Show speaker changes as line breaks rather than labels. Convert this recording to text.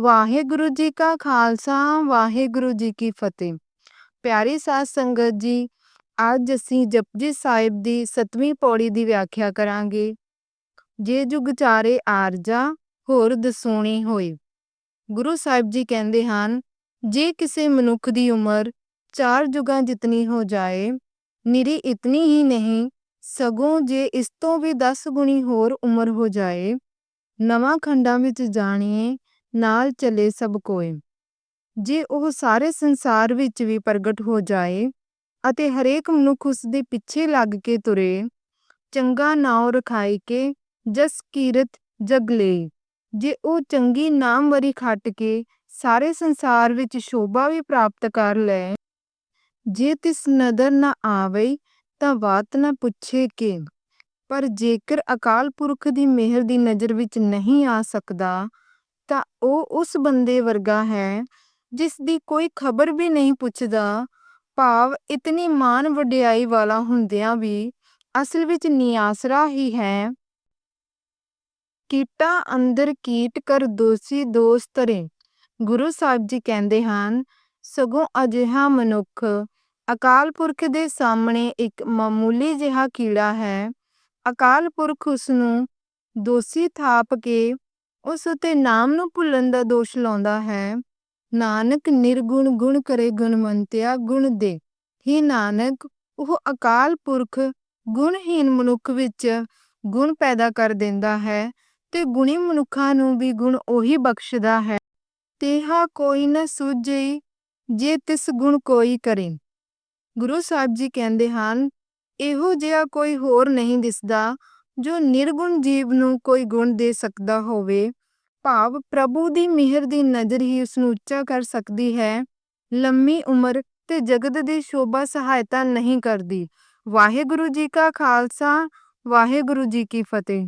ਵਾਹਿਗੁਰੂ ਜੀ ਕਾ ਖਾਲਸਾ, ਵਾਹਿਗੁਰੂ ਜੀ ਕੀ ਫਤਿਹ। ਪਿਆਰੀ ਸਾਧ ਸੰਗਤ ਜੀ, ਅੱਜ ਅਸੀਂ ਜਪਜੀ ਸਾਹਿਬ ਦੀ 7ਵੀਂ ਪੌੜੀ ਦੀ ਵਿਆਖਿਆ ਕਰਾਂਗੇ। ਜੇ ਜੁਗ ਚਾਰੇ ਆਰਜਾ, ਹੋਰ ਦਸੂਣੀ ਹੋਏ। ਗੁਰੂ ਸਾਹਿਬ ਜੀ ਕਹਿੰਦੇ ਹਨ, ਜੇ ਕਿਸੇ ਮਨੁੱਖ ਦੀ ਉਮਰ ਚਾਰ ਜੁਗਾਂ ਜਿਤਨੀ ਹੋ ਜਾਏ, ਨਿਰੀ ਇਤਨੀ ਹੀ ਨਹੀਂ, ਸਗੋਂ ਜੇ ਇਸ ਤੋਂ ਵੀ 10 ਗੁਣੀ ਹੋਰ ਉਮਰ ਹੋ ਜਾਏ, ਨਵਾਂ ਖੰਡਾਂ ਵਿੱਚ ਜਾਣੀਏ ਨਾਲ ਚਲੇ ਸਭ ਕੋਏ ਜੇ ਉਹ ਸਾਰੇ ਸੰਸਾਰ ਵਿੱਚ ਵੀ ਪ੍ਰਗਟ ਹੋ ਜਾਏ ਅਤੇ ਹਰੇਕ ਮਨੁੱਖ ਉਸ ਦੇ ਪਿੱਛੇ ਲੱਗ ਕੇ ਤੁਰੇ, ਚੰਗਾ ਨਾਉ ਰਖਾਈ ਕੇ ਜਸ ਕੀਰਤ ਜਗ ਲੇ। ਜੇ ਉਹ ਚੰਗੀ ਨਾਮਵਰੀ ਖੱਟ ਕੇ ਸਾਰੇ ਸੰਸਾਰ ਵਿੱਚ ਸ਼ੋਭਾ ਵੀ ਪ੍ਰਾਪਤ ਕਰ ਲੈ, ਜੇ ਤਿਸ ਨਦਰ ਨਾ ਆਵੇ ਤਾਂ ਬਾਤ ਨਾ ਪੁੱਛੇ ਕਿ। ਪਰ ਜੇਕਰ ਅਕਾਲ ਪੁਰਖ ਦੀ ਮਿਹਰ ਦੀ ਨਜ਼ਰ ਵਿੱਚ ਨਹੀਂ ਆ ਸਕਦਾ ਤਾਂ ਉਹ ਉਸ ਬੰਦੇ ਵਰਗਾ ਹੈ, ਜਿਸ ਦੀ ਕੋਈ ਖਬਰ ਵੀ ਨਹੀਂ ਪੁੱਛਦਾ। ਭਾਵ ਇਤਨੀ ਮਾਨ ਵਡਿਆਈ ਵਾਲਾ ਹੁੰਦਿਆਂ ਵੀ ਅਸਲ ਵਿੱਚ ਨਿਆਸਰਾ ਹੀ ਹੈ। ਕੀਟਾ ਅੰਦਰ ਕੀਟ ਕਰ ਦੋਸੀ ਦੋਸਤਰੇ ਗੁਰੂ ਸਾਹਿਬ ਜੀ ਕਹਿੰਦੇ ਹਨ, ਸਗੋਂ ਅਜਿਹਾ ਮਨੁੱਖ ਅਕਾਲ ਪੁਰਖ ਦੇ ਸਾਹਮਣੇ ਇੱਕ ਮਾਮੂਲੀ ਜਿਹਾ ਕੀੜਾ ਹੈ। ਅਕਾਲ ਪੁਰਖ ਉਸ ਨੂੰ ਦੋਸ਼ੀ ਥਾਪ ਕੇ ਉਸ ਉਤੇ ਨਾਮ ਨੂੰ ਭੁੱਲਣ ਦਾ ਦੋਸ਼ ਲਾਉਂਦਾ ਹੈ। ਨਾਨਕ ਨਿਰਗੁਣ ਗੁਣ ਕਰੇ ਗੁਣਵੰਤਿਆ ਗੁਣ ਦੇ। ਹੀ ਨਾਨਕ, ਉਹ ਅਕਾਲ ਪੁਰਖ ਗੁਣਹੀਨ ਮਨੁੱਖ ਵਿੱਚ ਗੁਣ ਪੈਦਾ ਕਰ ਦਿੰਦਾ ਹੈ ਤੇ ਗੁਣੀ ਮਨੁੱਖਾਂ ਨੂੰ ਵੀ ਗੁਣ ਉਹੀ ਬਖਸ਼ਦਾ ਹੈ। ਤੇਹਾ ਕੋਈ ਨ ਸੁਝਈ ਜੇ ਤਿਸ ਗੁਣ ਕੋਈ ਕਰੇ। ਗੁਰੂ ਸਾਹਿਬ ਜੀ ਕਹਿੰਦੇ ਹਨ, ਇਹੋ ਜਿਹਾ ਕੋਈ ਹੋਰ ਨਹੀਂ ਦਿਸਦਾ, ਜੋ ਨਿਰਗੁਣ ਜੀਵ ਨੂੰ ਕੋਈ ਗੁਣ ਦੇ ਸਕਦਾ ਹੋਵੇ। ਭਾਵ ਪ੍ਰਭੂ ਦੀ ਮਿਹਰ ਦੀ ਨਜ਼ਰ ਹੀ ਉਸ ਨੂੰ ਉੱਚਾ ਕਰ ਸਕਦੀ ਹੈ। ਲੰਮੀ ਉਮਰ ਤੇ ਜਗਤ ਦੀ ਸ਼ੋਭਾ ਸਹਾਇਤਾ ਨਹੀਂ ਕਰਦੀ। ਵਾਹਿਗੁਰੂ ਜੀ ਕਾ ਖਾਲਸਾ, ਵਾਹਿਗੁਰੂ ਜੀ ਕੀ ਫਤਿਹ।